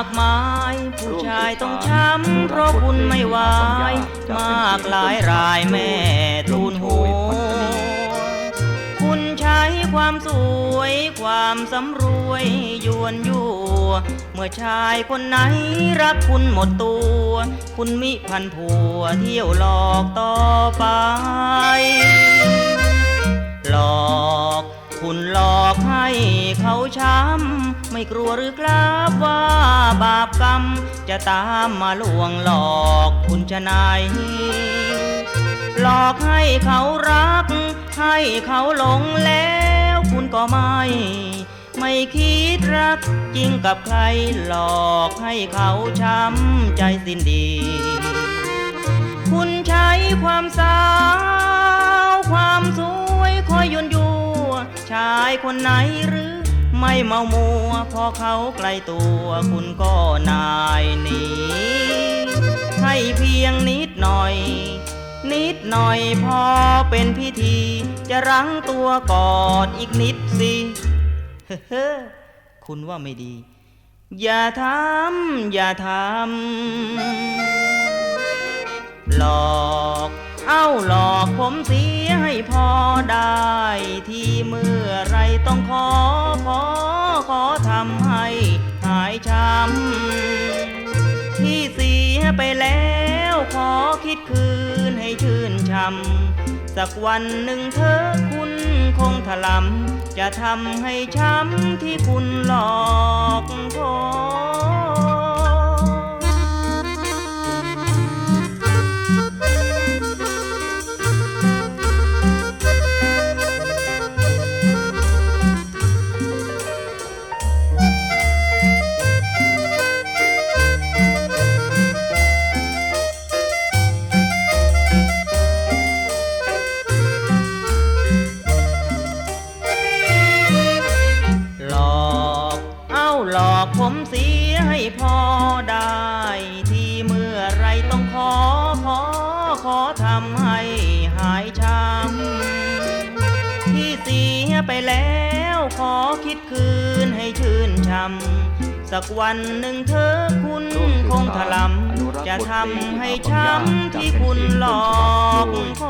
ากมาย ผู้ชายต้องช้ำเพราะคุณไม่ไหวมากหลายรายแม่ทูลหัวคุณใช้ความสวย ความสำรวยยวนยั่เมื่อชายคนไหนรักคุณหมดตัว คุณมิพันผัวเที่ยวหลอกต่อไป ไม่กลัวหรือครับว่าบาปกรรม จะตามมาลวงหลอกคุณจะนายหลอกให้เขารัก ให้เขาหลงแล้วคุณก็ไม่ ไม่คิดรักจริงกับใครหลอกให้เขาช้ำใจสิ้นดี คุณใช้ความสาวความสวยคอยยนยัวชายคนไหนหรือ ไม่เมามัวพอเขาใกล้ตัวคุณก็นายหนีให้เพียงนิดหน่อย นิดหน่อยพอเป็นพิธี จะรั้งตัวกอดอีกนิดสิเฮ้อคุณว่าไม่ดี อย่าทำอย่าทำหลอก เอาหลอกผมเสียให้พอได้ ที่เมื่อไรต้องขอขอขอทำให้หายช้ำที่เสียไปแล้วขอคิดคืนให้ชื่นช่ำสักวันหนึ่งเธอคุณคงถลำจะทำให้ช้ำที่คุณหลอก หลอกผมเสียให้พอได้ ที่เมื่อไรต้องขอขอขอทำให้หายช้ำที่เสียไปแล้วขอคิดคืนให้ชื่นช่ำสักวันหนึ่งเธอคุณคงถลำจะทำให้ช้ำที่คุณหลอกขอ